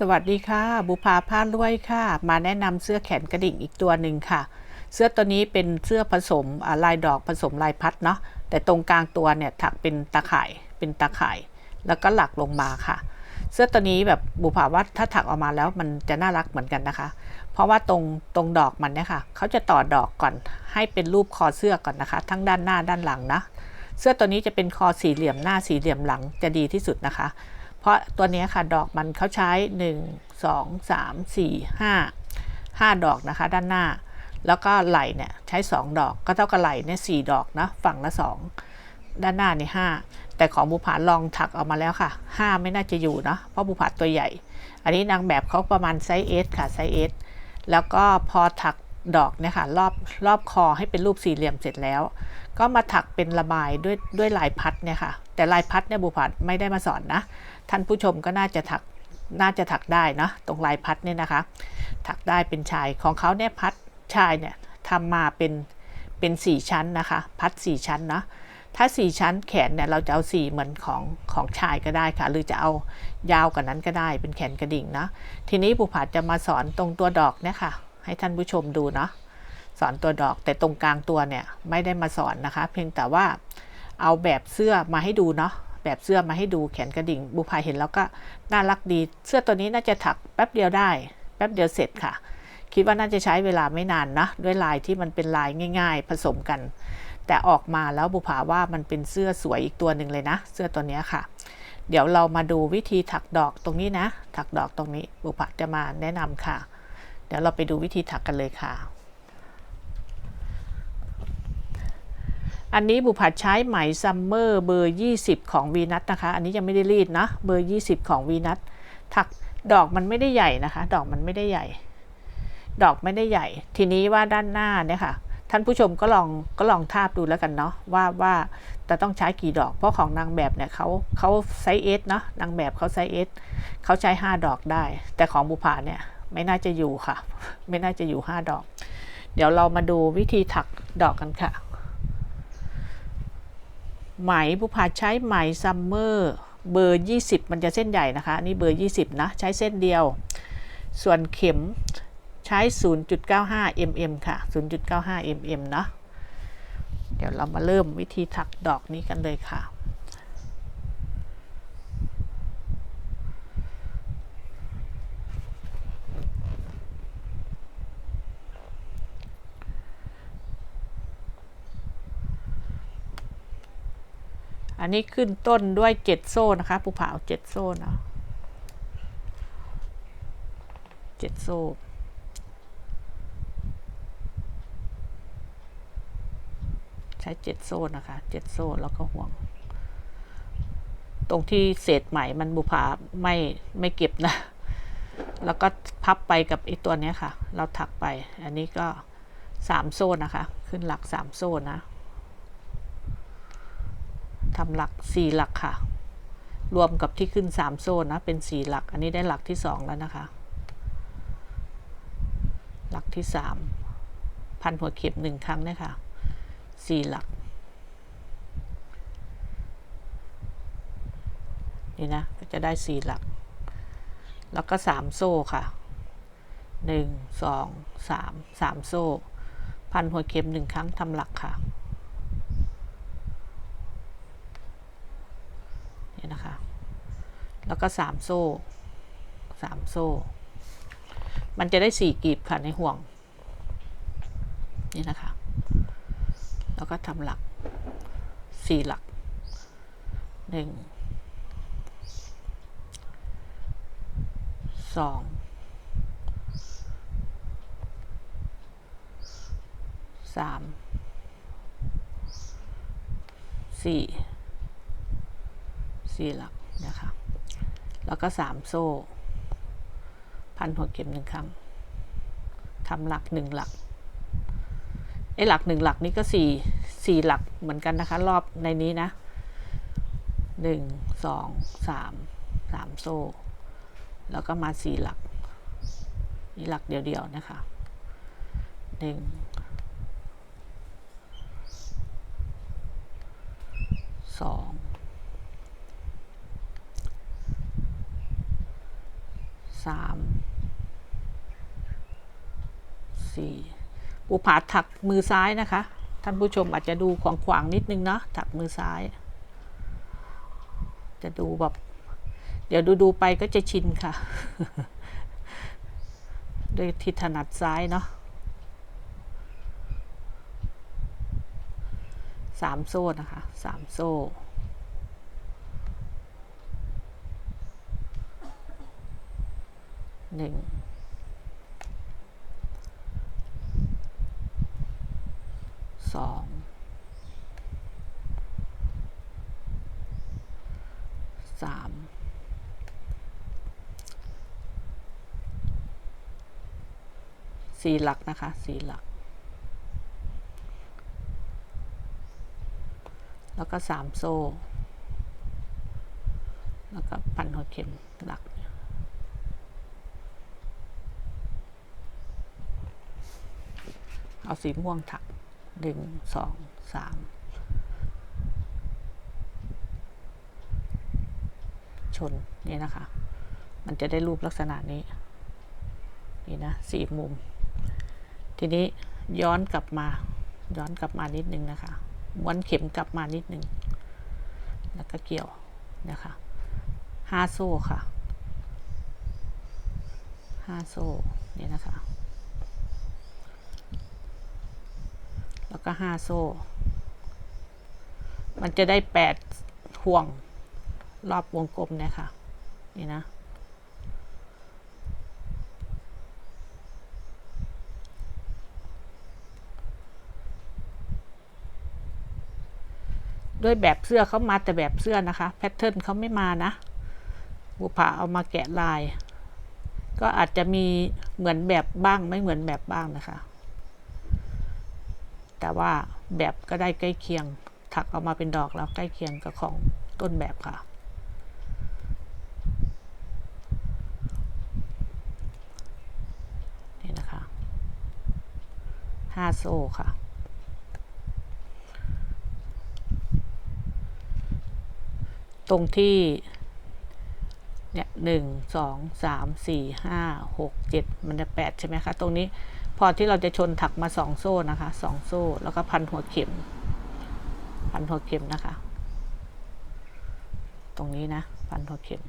สวัสดีค่ะ บุภาผ้าลวยค่ะ มาแนะนำเสื้อแขนกระดิ่งอีกตัวหนึ่งค่ะ เสื้อตัวนี้เป็นเสื้อผสมลายดอกผสมลายพัดเนาะแต่ตรงกลางตัวเนี่ยถักเป็นตาข่ายเป็นตาข่าย แล้วก็หลักลงมาค่ะ เสื้อตัวนี้แบบบุภาว่าถ้าถักออกมาแล้วมันจะน่ารักเหมือนกันนะคะ เพราะว่าตรงตรงดอกมันเนี่ยค่ะเขาจะต่อดอกก่อนให้เป็นรูปคอเสื้อก่อนนะคะ ทั้งด้านหน้าด้านหลังนะเสื้อตัวนี้จะเป็นคอสี่เหลี่ยมหน้าสี่เหลี่ยมหลังจะดีที่สุดนะคะ ราะตัวนี้ค่ะดอกมันเขาใช้ 1 2 3 4 5 5 ดอกนะคะ ด้านหน้า แล้วก็ไหลเนี่ยใช้ 2 ดอกก็เท่ากับไหลเนี่ยสดอกนะฝั่งละ 2 ด้านหน้านี่5แต่ของบุผาลองถักออกมาแล้วค่ะ 5 ไม่น่าจะอยู่เนาะเพราะบุผาตัวใหญ่ อันนี้นางแบบเขาประมาณไซส์เอสค่ะไซส์เอสแล้วก็พอถักดอกเนี่ยค่ะรอบรอบคอให้เป็นรูปสี่เหลี่ยมเสร็จแล้ว ก็มาถักเป็นระบายด้วยด้วยลายพัดเนี่ยค่ะ แต่ลายพัดเนี่ยบุผาไม่ได้มาสอนนะ ท่านผู้ชมก็น่าจะถักน่าจะถักได้นะตรงลายพัดเนี่ยนะคะ ถักได้เป็นชายของเขาเนี่ยพัดชายเนี่ยทำมาเป็นเป็นสี่ชั้นนะคะ พัดสี่ชั้นนะถ้าสี่ชั้นแขนเนี่ยเราจะเอาสี่เหมือนของของชายก็ได้ค่ะ หรือจะเอายาวกว่านั้นก็ได้เป็นแขนกระดิ่งนะทีนี้บุผาจะมาสอนตรงตัวดอกเนี่ยค่ะ ให้ท่านผู้ชมดูเนาะสอนตัวดอกแต่ตรงกลางตัวเนี่ยไม่ได้มาสอนนะคะ เพียงแต่ว่า เอาแบบเสื้อมาให้ดูเนาะแบบเสื้อมาให้ดูแขนกระดิ่งบุพายเห็นแล้วก็น่ารักดี เสื้อตัวนี้น่าจะถักแป๊บเดียวได้ แป๊บเดียวเสร็จค่ะ คิดว่าน่าจะใช้เวลาไม่นานนะด้วยลายที่มันเป็นลายง่าย ๆ ผสมกัน แต่ออกมาแล้วบุภาว่ามันเป็นเสื้อสวยอีกตัวหนึ่งเลยนะ เสื้อตัวนี้ค่ะ เดี๋ยวเรามาดูวิธีถักดอกตรงนี้นะ ถักดอกตรงนี้บุภาจะมาแนะนำค่ะ เดี๋ยวเราไปดูวิธีถักกันเลยค่ะ อันนี้บุผัดใช้ไหมซัมเมอร์เบอร์ 20 ของวีนัทนะคะ อันนี้ยังไม่ได้รีดนะ เบอร์ 20 ของวีนัทถักดอกมันไม่ได้ใหญ่นะคะ ดอกมันไม่ได้ใหญ่ ดอกไม่ได้ใหญ่ ทีนี้ว่าด้านหน้าเนี่ยค่ะ ท่านผู้ชมก็ลองก็ลองทาบดูแล้วกันเนาะว่าว่าจะต้องใช้กี่ดอก เพราะของนางแบบเนี่ยเขาเขาไซส์เอสเนาะนางแบบเขาไซส์เอสเขาใช้ 5 ดอกได้ แต่ของบุผาเนี่ยไม่น่าจะอยู่ค่ะ ไม่น่าจะอยู่ 5 ดอก เดี๋ยวเรามาดูวิธีถักดอกกันค่ะ ไหมผู้ผาใช้ไหมซัมเมอร์เบอร์ 20 มันจะเส้นใหญ่นะคะนนี่เบอร์ 20 นะ ใช้เส้นเดียว ส่วนเข็มใช้ 0.95 mm ค่ะ 0.95 mm เนาะเดี๋ยวเรามาเริ่มวิธีถักดอกนี้กันเลยค่ะ อันนี้ขึ้นต้นด้วยเจ็ดโซ่นะคะภูผาเจ็ดโซ่เนาะเจ็ดโซ่ใช้เจ็ดโซ่นะคะเจ็ดโซ่แล้วก็ห่วง ตรงที่เศษไหมมันบุผาไม่ไม่เก็บนะ แล้วก็พับไปกับไอ้ตัวนี้ค่ะ เราถักไป อันนี้ก็สามโซ่นะคะ ขึ้นหลักสามโซ่นะ ทำหลักสี่หลักค่ะ รวมกับที่ขึ้นสามโซนนะ เป็นสี่หลัก อันนี้ได้หลักที่สองแล้วนะคะ หลักที่สามพันหัวเข็มหนึ่งครั้งนี่ยค่ะสี่หลัก นี่นะ ก็จะได้สี่หลัก แล้วก็สามโซ่ค่ะหนึ่งสองสามสามโซ่ พันหัวเข็มหนึ่งครั้งทำหลักค่ะ นี่นะคะ แล้วก็สามโซ่สามโซ่ มันจะได้สี่กีบค่ะในห่วง นี่นะคะ แล้วก็ทำหลักสี่หลักหนึ่งสองสามสี่ สี่หลักนะคะ แล้วก็สามโซ่ พันหัวเข็มหนึ่งครั้งทำหลักหนึ่งหลักไอ้หลักหนึ่งหลักนี้ก็สี่สี่หลักเหมือนกันนะคะ รอบในนี้นะหนึ่งสองสามสามโซ่ แล้วก็มาสี่หลัก นี่หลักเดียวๆนะคะหนึ่งสอง สามสี่ปูผาถักมือซ้ายนะคะ ท่านผู้ชมอาจจะดูขวางขวางๆนิดนึงเนาะถักมือซ้าย จะดูแบบ เดี๋ยวดูดูๆไปก็จะชินค่ะด้วยที่ถนัดซ้ายเนาะสามโซ่นะคะสามโซ่ หนึ่งสองสามสี่หลักนะคะสี่หลัก แล้วก็สามโซ่ แล้วก็พันหัวเข็มหลัก เอาสีม่วงถักหนึ่งสองสามชนนี่นะคะ มันจะได้รูปลักษณะนี้ นี่นะสี่มุม ทีนี้ย้อนกลับมา ย้อนกลับมานิดนึงนะคะม้วนเข็มกลับมานิดนึง แล้วก็เกี่ยวนะคะห้าโซ่ค่ะห้าโซ่นี่นะคะ แล้วก็ห้าโซ่ มันจะได้แปดห่วงรอบวงกลมเนี่ยค่ะ นี่นะ ด้วยแบบเสื้อเขามาแต่แบบเสื้อนะคะ แพทเทิร์นเขาไม่มานะ บุผาเอามาแกะลาย ก็อาจจะมีเหมือนแบบบ้างไม่เหมือนแบบบ้างนะคะ แต่ว่าแบบก็ได้ใกล้เคียง ถักออกมาเป็นดอกแล้วใกล้เคียงกับของต้นแบบค่ะ นี่นะคะห้าโซ่ค่ะตรงที่ เนี่ยหนึ่งสองสามสี่ห้าหกเจ็ดมันจะแปดใช่ไหมคะ ตรงนี้ พอที่เราจะชนถักมาสองโซ่นะคะสองโซ่แล้วก็พันหัวเข็ม พันหัวเข็มนะคะ ตรงนี้นะ พันหัวเข็ม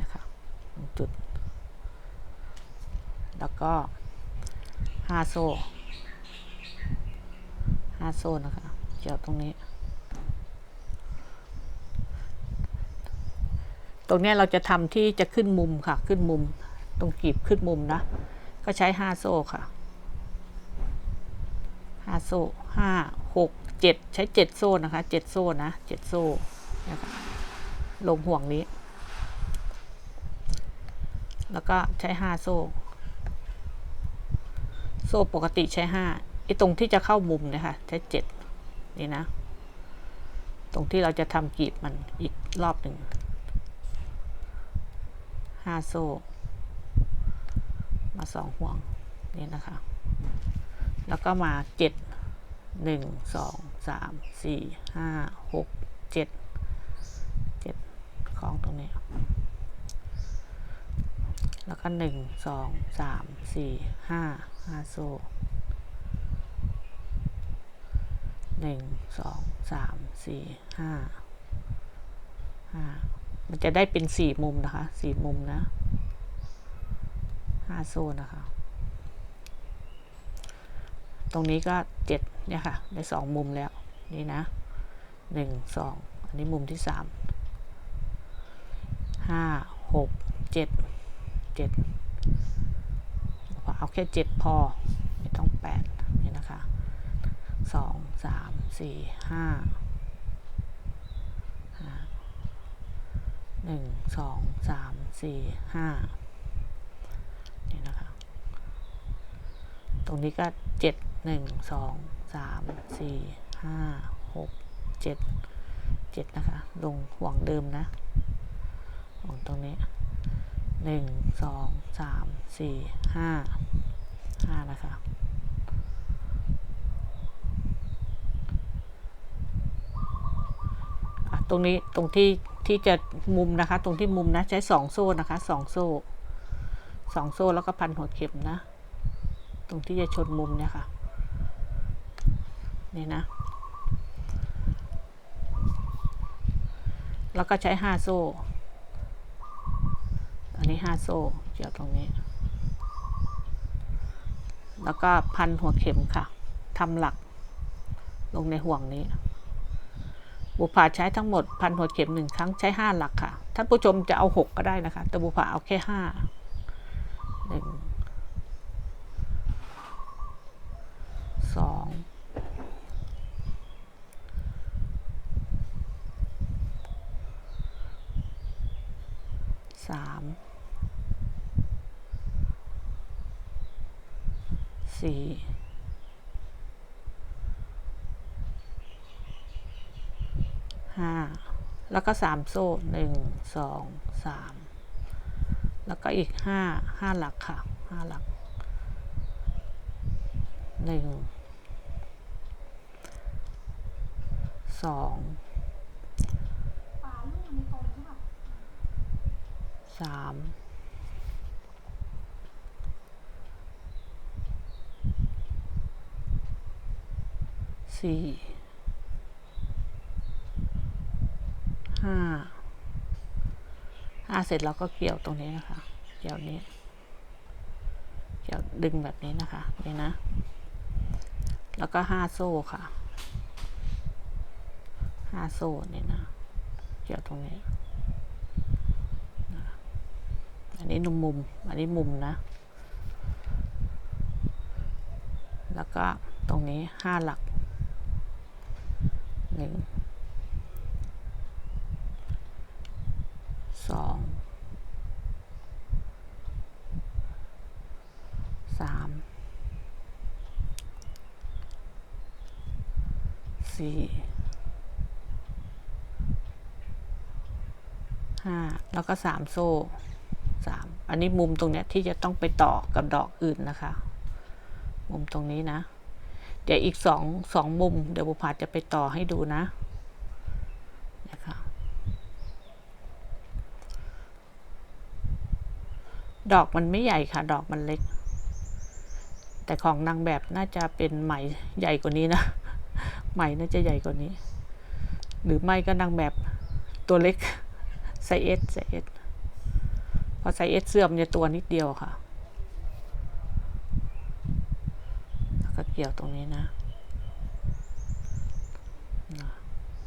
นะคะจุด แล้วก็ห้าโซ่ห้าโซ่นะคะเกี่ยวตรงนี้ ตรงนี้เราจะทำที่จะขึ้นมุมค่ะ ขึ้นมุมตรงกีบขึ้นมุมนะ ก็ใช้ห้าโซ่ค่ะห้าโซ่ห้าหกเจ็ดใช้เจ็ดโซ่นะคะเจ็ดโซ่นะเจ็ดโซ่นะคะลงห่วงนี้ แล้วก็ใช้ห้าโซ่ โซ่ปกติใช้ห้าไอ้ตรงที่จะเข้ามุมเนะคะใช้เจ็ดนี่นะ ตรงที่เราจะทำกีบมันอีกรอบหนึ่งห้าโซ่ มาสองห่วงนี่นะคะ แล้วก็มาเจ็ดหนึ่งสองสามสี่ห้าหกเจ็ดเจ็ดของตรงนี้ แล้วก็หนึ่งสองสามสี่ห้าห้าโซ่หนึ่งสองสามสี่ห้าห้ามันจะได้เป็นสี่มุมนะคะสี่มุมนะ ห้าโซ่นะคะ ตรงนี้ก็เจ็ดเนี่ยค่ะ ได้สองมุมแล้ว นี่นะหนึ่งสองอันนี้มุมที่สามห้าหกเจ็ดเจ็ดเอาแค่เจ็ดพอ ไม่ต้องแปดนี่นะคะสองสามสี่ห้าหนึ่งสองสามสี่ห้านี่นะคะ ต รงนี้ก็เจ็ดหนึ่งสองสามสี่ห้าหกเจ็ดเจ็ดนะคะ ลงห่วงเดิมนะห่วงตรงนี้หนึ่งสองสามสี่ห้าห้านะคะตรงนี้ตรงที่ที่จะมุมนะคะ ตรงที่มุมนะใช้สองโซ่นะคะสองโซ่สองโซ่แล้วก็พันหัวเข็มนะ ตรงที่จะชนมุมเนี่ยค่ะนี่นะ แล้วก็ใช้ห้าโซ่ อันนี้ห้าโซ่เกี่ยวตรงนี้ แล้วก็พันหัวเข็มค่ะทำหลักลงในห่วงนี้ บุพาใช้ทั้งหมดพันหัวเข็มหนึ่งครั้งใช้ห้าหลักค่ะ ท่านผู้ชมจะเอาหกก็ได้นะคะ แต่บุพาเอาแค่ห้าหนึ่งสอง สามสี่ห้าแล้วก็สามโซ่หนึ่งสองสามแล้วก็อีกห้าห้าหลักค่ะห้าหลักหนึ่งสอง สามสี่ห้าห้าเสร็จเราก็เกี่ยวตรงนี้นะคะ เกี่ยวนี้ เกี่ยวดึงแบบนี้นะคะ นี่นะ แล้วก็ห้าโซ่ค่ะห้าโซ่นี่นะ เกี่ยวตรงนี้นะ อันนี้นุมมุม อันนี้มุมนะ แล้วก็ตรงนี้ห้าหลักหนึ่งสองสามสี่ห้าแล้วก็สามโซ่ สามอันนี้มุมตรงเนี้ยที่จะต้องไปต่อกับดอกอื่นนะคะ มุมตรงนี้นะ เดี๋ยวอีกสองสองมุม เดี๋ยวบุพาจะไปต่อให้ดูนะนะคะดอกมันไม่ใหญ่ค่ะ ดอกมันเล็ก แต่ของนางแบบน่าจะเป็นไหมใหญ่กว่านี้นะไหมน่าจะใหญ่กว่านี้ หรือไม่ก็นางแบบตัวเล็กไซส์เอสไซส์เอส พอไซส์เอสเสื่อมเนี่ยตัวนิดเดียวค่ะแล้วก็เกี่ยวตรงนี้นะ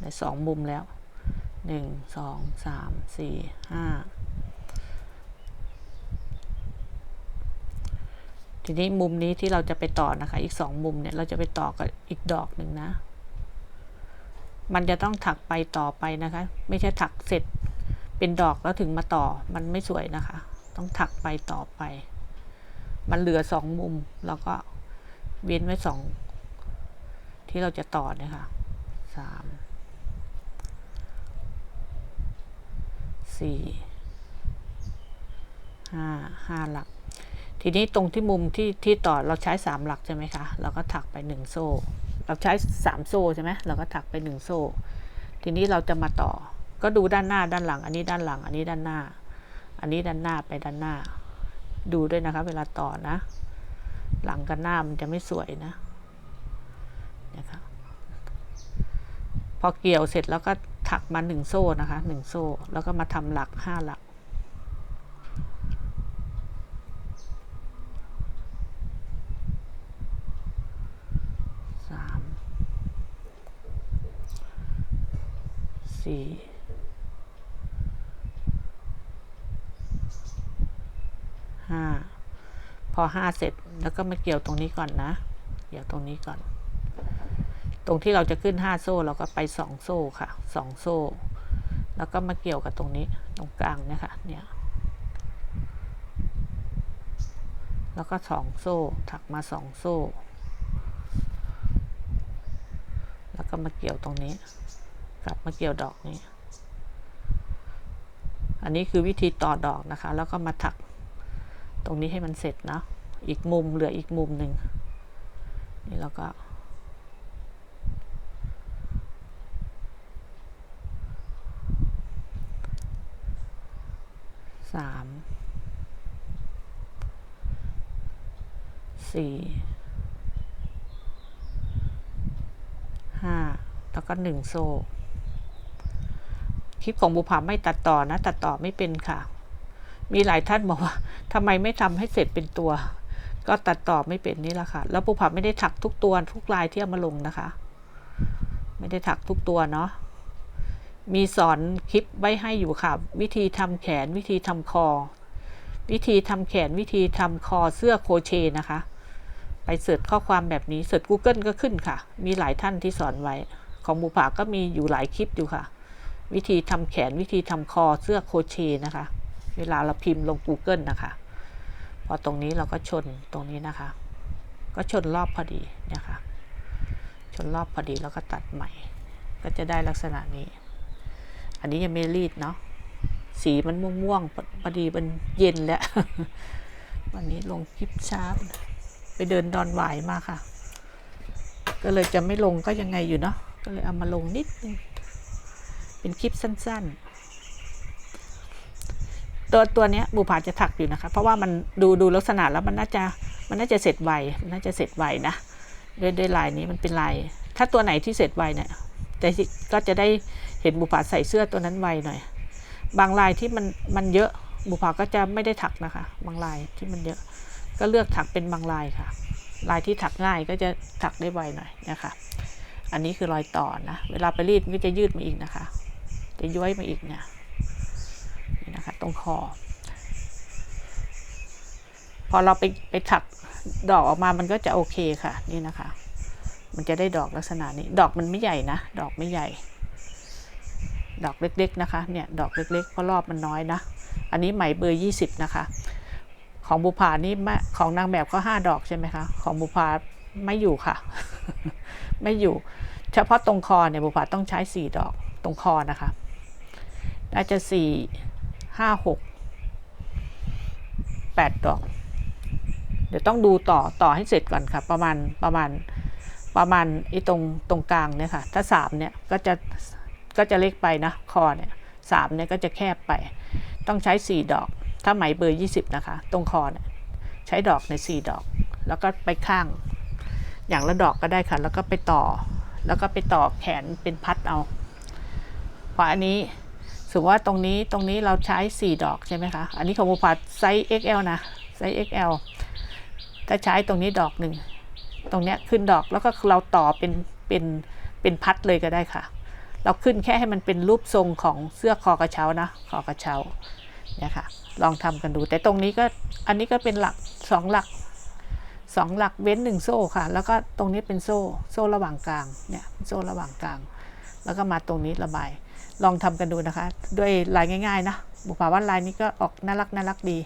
ได้สองมุมแล้วหนึ่งสองสามสี่ห้าทีนี้มุมนี้ที่เราจะไปต่อนะคะ อีกสองมุมเนี่ยเราจะไปต่อกับอีกดอกหนึ่งนะ มันจะต้องถักไปต่อไปนะคะ ไม่ใช่ถักเสร็จ เป็นดอกแล้วถึงมาต่อมันไม่สวยนะคะ ต้องถักไปต่อไป มันเหลือสองมุมเราก็เว้นไว้สองที่เราจะต่อเนี่ยค่ะสามสี่ห้าห้าหลัก ทีนี้ตรงที่มุมที่ที่ต่อเราใช้สามหลักใช่ไหมคะเราก็ถักไปหนึ่งโซ่ เราใช้สามโซ่ใช่ไหมเราก็ถักไปหนึ่งโซ่ ทีนี้เราจะมาต่อ ก็ดูด้านหน้าด้านหลัง อันนี้ด้านหลัง อันนี้ด้านหน้า อันนี้ด้านหน้าไปด้านหน้า ดูด้วยนะคะ เวลาต่อนะ หลังกับหน้ามันจะไม่สวยนะนะคะพอเกี่ยวเสร็จแล้วก็ถักมาหนึ่งโซ่นะคะหนึ่งโซ่ แล้วก็มาทำหลักห้าหลักสามสี่ห้าพ อห้าเสร็จ แล้วก็มาเกี่ยวตรงนี้ก่อนนะ เกี่ยวตรงนี้ก่อน ตรงที่เราจะขึ้นห้าโซ่เราก็ไปสองโซ่ค่ะสองโซ่ แล้วก็มาเกี่ยวกับตรงนี้ตรงกลางเนะคะเนี่ย แล้วก็สองโซ่ถักมาสองโซ่ แล้วก็มาเกี่ยวตรงนี้ กลับมาเกี่ยวดอกนี้อันนี้คือวิธีต่อดอกนะคะ แล้วก็มาถักตรงนี้ให้มันเสร็จเนาะ อีกมุมเหลืออีกมุมหนึ่งนี่เราก็สามสี่ห้าแล้วก็หนึ่งโซ่ คลิปของบุภาไม่ตัดต่อนะ ตัดต่อไม่เป็นค่ะ มีหลายท่านบอกว่าทำไมไม่ทำให้เสร็จเป็นตัว ก็ตัดต่อไม่เป็นนี่แหละค่ะ แล้วบุภาไม่ได้ถักทุกตัวทุกลายที่เอามาลงนะคะ ไม่ได้ถักทุกตัวเนาะ มีสอนคลิปไว้ให้อยู่ค่ะ วิธีทำแขนวิธีทำคอ วิธีทำแขนวิธีทำคอเสื้อโคเชนะคะ ไปเสิร์ชข้อความแบบนี้เสิร์ช Google ก็ขึ้นค่ะ มีหลายท่านที่สอนไว้ ของบุภาก็มีอยู่หลายคลิปอยู่ค่ะ วิธีทำแขนวิธีทำคอเสื้อโคเชนะคะ เวลาเราพิมพ์ลง Google นะคะ อตรงนี้เราก็ชนตรงนี้นะคะ ก็ชนรอบพอดีเนี่ยค่ะ ชนรอบพอดีแล้วก็ตัดใหม่ ก็จะได้ลักษณะนี้ อันนี้ยังไม่รีดเนาะ สีมันม่วงๆพอพอดีมันเย็นแล้ว วันนี้ลงคลิปช้าไปเดินดอนหวายมาค่ะ ก็เลยจะไม่ลงก็ยังไงอยู่เนาะ ก็เลยเอามาลงนิดนึง เป็นคลิปสั้น ๆ ตัวตัวเนี้ยบุภาจะถักอยู่นะคะ เพราะว่ามันดูดูลักษณะแล้วมันน่าจะมันน่าจะเสร็จไวมันน่าจะเสร็จไวนะด้วยด้วยลายนี้มันเป็นลาย ถ้าตัวไหนที่เสร็จไวเนี่ยแต่ก็จะได้เห็นบุภาใส่เสื้อตัวนั้นไวหน่อย บางลายที่มันมันเยอะบุภาก็จะไม่ได้ถักนะคะ บางลายที่มันเยอะ ก็เลือกถักเป็นบางลายค่ะ ลายที่ถักง่ายก็จะถักได้ไวหน่อยนะคะ อันนี้คือรอยต่อนะ เวลาไปรีดมันก็จะยืดมาอีกนะคะ จะย้อยมาอีกเนี่ย นะคะ ตรงคอ พอเราไปไปถักดอกออกมามันก็จะโอเคค่ะนี่นะคะ มันจะได้ดอกลักษณะนี้ ดอกมันไม่ใหญ่นะ ดอกไม่ใหญ่ ดอกเล็กๆนะคะ เนี่ยดอกเล็กๆเพราะรอบมันน้อยนะ อันนี้ไหมเบอร์ยี่สิบนะคะ ของบุพานี่ของนางแบบก็ห้าดอกใช่ไหมคะ ของบุพาไม่อยู่ค่ะ ไม่อยู่ เฉพาะตรงคอเนี่ยบุพาต้องใช้สี่ดอกตรงคอนะคะ น่าจะสี่ ห้าหกแปดดอก เดี๋ยวต้องดูต่อต่อให้เสร็จก่อนค่ะ ประมาณประมาณประมาณไอ้ตรงตรงกลางเนี่ยค่ะ ถ้าสามเนี่ยก็จะก็จะเล็กไปนะคอเนี่ยสามเนี่ยก็จะแคบไป ต้องใช้สี่ดอก ถ้าไหมเบอร์ยี่สิบนะคะ ตรงคอเนี่ยใช้ดอกในสี่ดอก แล้วก็ไปข้าง อย่างละดอกก็ได้ค่ะ แล้วก็ไปต่อ แล้วก็ไปต่อแขนเป็นพัดเอาเพราะอันนี้ สมมติว่าตรงนี้ตรงนี้เราใช้ 4 ดอกใช่ไหมคะ อันนี้ของบุพัดไซส์ XL นะ ไซส์ XL ถ้าใช้ตรงนี้ดอกหนึ่ง ตรงเนี้ยขึ้นดอกแล้วก็เราต่อเป็นเป็นเป็นพัดเลยก็ได้ค่ะ เราขึ้นแค่ให้มันเป็นรูปทรงของเสื้อคอกระเช้านะ คอกระเช้า เนี่ยค่ะ ลองทำกันดู แต่ตรงนี้ก็อันนี้ก็เป็นหลักสองหลักสองหลักเว้นหนึ่งโซ่ค่ะ แล้วก็ตรงนี้เป็นโซ่ โซ่ระหว่างกลาง เนี่ย โซ่ระหว่างกลาง แล้วก็มาตรงนี้ระบาย ลองทำกันดูนะคะ ด้วยลายง่ายๆนะบุพาว่าลายนี้ก็ออกน่ารักน่ารักดี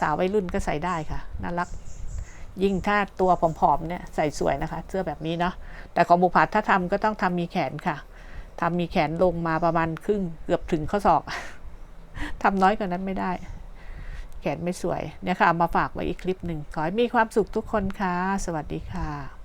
สาวๆวัยรุ่นก็ใส่ได้ค่ะน่ารัก ยิ่งถ้าตัวผอมๆเนี่ยใส่สวยนะคะ เสื้อแบบนี้เนาะแต่ของบุพาถ้าทำก็ต้องทำมีแขนค่ะทำมีแขนลงมาประมาณครึ่งเกือบถึงข้อศอกทำน้อยกว่านั้นไม่ได้ แขนไม่สวยเนี่ยค่ะมาฝากไว้อีกคลิปหนึ่งขอให้มีความสุขทุกคนค่ะ สวัสดีค่ะ